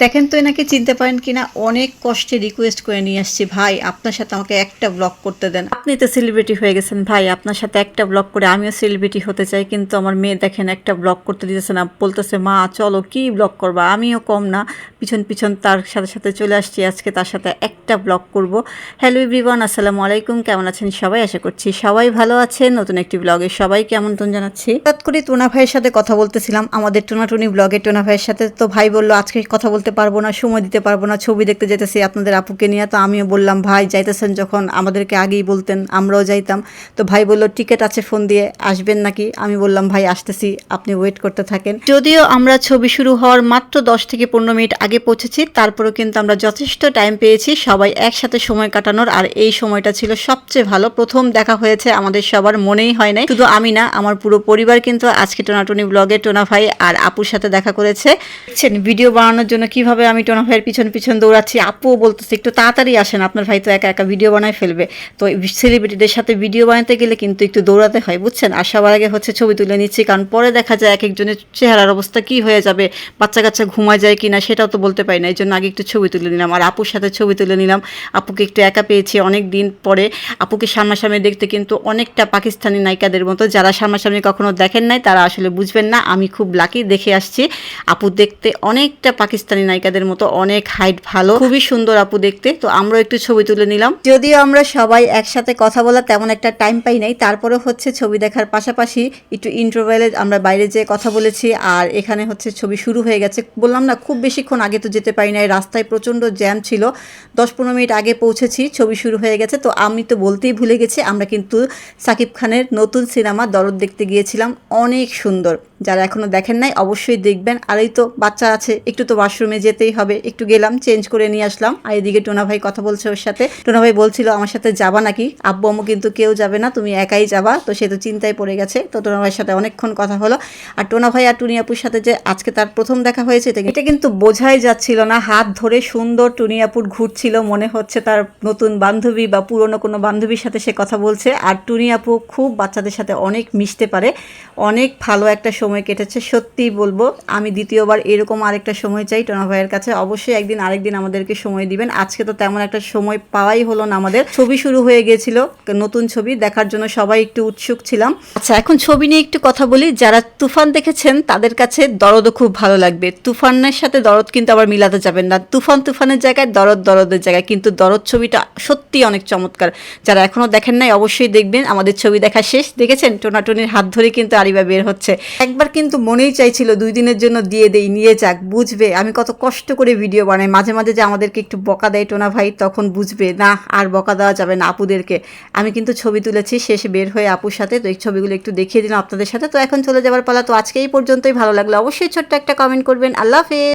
দেখেন তো এনাকে চিনতে পারেন কিনা, অনেক কষ্টে রিকোয়েস্ট করে নিয়ে আসছি। ভাই, আপনার সাথে আমাকে একটা ব্লগ করতে দেন। আপনি তো সেলিব্রিটি হয়ে গেছেন, ভাই, আপনার সাথে একটা ব্লগ করে আমিও সেলিব্রিটি হতে চাই, কিন্তু আমার মেয়ে দেখেন একটা ব্লগ করতে দিতেছে না। বলতেছে, মা, চলো, কি ব্লগ করবা? আমিও কম না, পিছন পিছন তার সাথে সাথে চলে আসছি। আজকে তার সাথে একটা ব্লগ করব। হ্যালো এভরিওয়ান আসসালামু আলাইকুম, কেমন আছেন সবাই? আশা করছি সবাই ভালো আছেন। নতুন একটি ব্লগে সবাইকে আমন্ত্রণ জানাচ্ছি। হঠাৎ করে টোনা ভাইয়ের সাথে কথা বলতেছিলাম, আমাদের টোনাটুনি ব্লগে টোনা ভাইয়ের সাথে তো ভাই বলল, আজকে কথা বলতে পারব না, সময় দিতে পারব না, ছবি দেখতে যেতেছি আপনাদের আপুকে নিয়ে। তো আমিও বললাম, ভাই, যাইতেছেন যখন, আমাদেরকে আগেই বলতেন, আমরাও যাইতাম। তো ভাই বলল, টিকিট আছে ফোন দিয়ে, আসবেন নাকি? আমি বললাম, ভাই, আসতেছি, আপনি ওয়েট করতে থাকেন। যদিও আমরা ছবি শুরু হওয়ার মাত্র দশ থেকে পনেরো মিনিট আগে পৌঁছেছি, তারপরেও কিন্তু আমরা যথেষ্ট টাইম পেয়েছি সবাই একসাথে সময় কাটানোর, আর এই সময়টা ছিল সবচেয়ে ভালো। প্রথম দেখা হয়েছে আমাদের সবার মনেই হয় নাই। শুধু আমি না, আমার পুরো পরিবার কিন্তু আজকে টোনাটুনি ব্লগে টোনা ভাই আর আপুর সাথে দেখা করেছে। ভিডিও বানানোর জন্য কীভাবে আমি টোনা ভাইয়ের পিছন পিছন দৌড়াচ্ছি? আপুও বলতেছে, একটু তাড়াতাড়ি আসেন, আপনার ভাই তো একা একা ভিডিও বানায় ফেলবে। তো সেলিব্রিটিদের সাথে ভিডিও বানাতে গেলে কিন্তু একটু দৌড়াতে হয়, বুঝছেন? আর সবার আগে হচ্ছে ছবি তুলে নিচ্ছি, কারণ পরে দেখা যায় এক একজনের চেহারার অবস্থা কি হয়ে যাবে বাচ্চা কাচ্চা ঘুমায় যায় কি না সেটাও তো বলতে পারি না, এই জন্য আগে একটু ছবি তুলে নিলাম। আর আপুর সাথে ছবি তুলে নিলাম। আপুকে একটু একা পেয়েছি অনেক দিন পরে। আপুকে সামনাসামনি দেখতে কিন্তু অনেকটা পাকিস্তানি নায়িকাদের মতো, যারা সামনাসামনি কখনো দেখেন নাই, তারা আসলে বুঝবেন না। আমি খুব লাকি দেখে আসছি। আপু দেখতে অনেকটা পাকিস্তানি নায়িকাদের মতো অনেক হাইট ভালো। খুবই সুন্দর আপু দেখতে। তো আমরা একটু ছবি তুলে নিলাম। যদিও আমরা সবাই একসাথে কথা বলা তেমন একটা টাইম পাই নাই তারপরে হচ্ছে ছবি দেখার পাশাপাশি একটু ইন্টারভেলে আমরা বাইরে যেয়ে কথা বলেছি আর এখানে হচ্ছে ছবি শুরু হয়ে গেছে। বললাম না খুব বেশিক্ষণ আগে তো যেতে পারি নাই রাস্তায় প্রচণ্ড জ্যাম ছিল। দশ পনেরো মিনিট আগে পৌঁছেছি ছবি শুরু হয়ে গেছে। তো আমি তো বলতেই ভুলে গেছি আমরা কিন্তু সাকিব খানের নতুন সিনেমা দরদ দেখতে গিয়েছিলাম। অনেক সুন্দর। যারা এখনও দেখেন নাই অবশ্যই দেখবেন। আর এই তো বাচ্চা আছে একটু তো ওয়াশরুমে যেতেই হবে। একটু গেলাম চেঞ্জ করে নিয়ে আসলাম। আর এদিকে টোনা ভাই কথা বলছে ওর সাথে। টোনা ভাই বলছিল, আমার সাথে যাবা নাকি? আব্বু আম্মু কিন্তু কেউ যাবে না, তুমি একাই যাবা। তো সে তো চিন্তায় পড়ে গেছে। তো টোনা ভাইয়ের সাথে অনেকক্ষণ কথা হলো। আর টোনা ভাই আর টুনিয়াপুর সাথে যে আজকে তার প্রথম দেখা হয়েছে, এটা কিন্তু বোঝাই যাচ্ছিল না। হাত ধরে সুন্দর টুনিয়াপুর ঘুরছিল, মনে হচ্ছে তার নতুন বান্ধবী বা পুরনো কোনো বান্ধবীর সাথে সে কথা বলছে। আর টুনিয়াপু খুব বাচ্চাদের সাথে অনেক মিশতে পারে। অনেক ভালো একটা সময় কেটেছে, সত্যিই বলব। আমি দ্বিতীয়বার এরকম আরেকটা সময় চাই টোনা ভাইয়ের কাছে অবশ্যই একদিন আরেকদিন আমাদেরকে সময় দিবেন। আজকে তো তেমন একটা সময় পাওয়াই হলো না আমাদের। ছবি শুরু হয়ে গিয়েছিল নতুন ছবি, দেখার জন্য সবাই একটু উৎসুক ছিলাম। আচ্ছা এখন ছবি নিয়ে একটু কথা বলি। যারা তুফান দেখেছেন, তাদের কাছে দরদও খুব ভালো লাগবে। তুফানের সাথে দরদ কিন্তু আবার মিলাতে যাবেন না। তুফান তুফানের জায়গায়, দরদ দরদের জায়গায়। কিন্তু দরদ ছবিটা সত্যি অনেক চমৎকার। যারা এখনও দেখেন নাই, অবশ্যই দেখবেন। আমাদের ছবি দেখা শেষ। দেখেছেন? টোনাটনির হাত ধরে কিন্তু আরিবা বের হচ্ছে। একবার কিন্তু মনেই চাইছিল, দুই দিনের জন্য দিয়ে দেই, নিয়ে যাক, বুঝবে। আমি কত কষ্ট করে ভিডিও বানায়। মাঝে মাঝে যে আমাদেরকে একটু বকা দেয় টোনা ভাই, তখন বুঝবে, না, আর বকা দেওয়া যাবে না আপুদেরকে। আমি কিন্তু ছবি তুলেছি, শেষে বের হয়ে আপুর সাথে, তো এই ছবিগুলো একটু দেখিয়ে দিলাম আপনাদের সাথে। তো এখন চলে যাওয়ার পালা, তো আজকে এই পর্যন্তই। ভালো লাগল অবশ্যই ছোট্ট একটা কমেন্ট করবেন। আল্লাহ হাফেজ।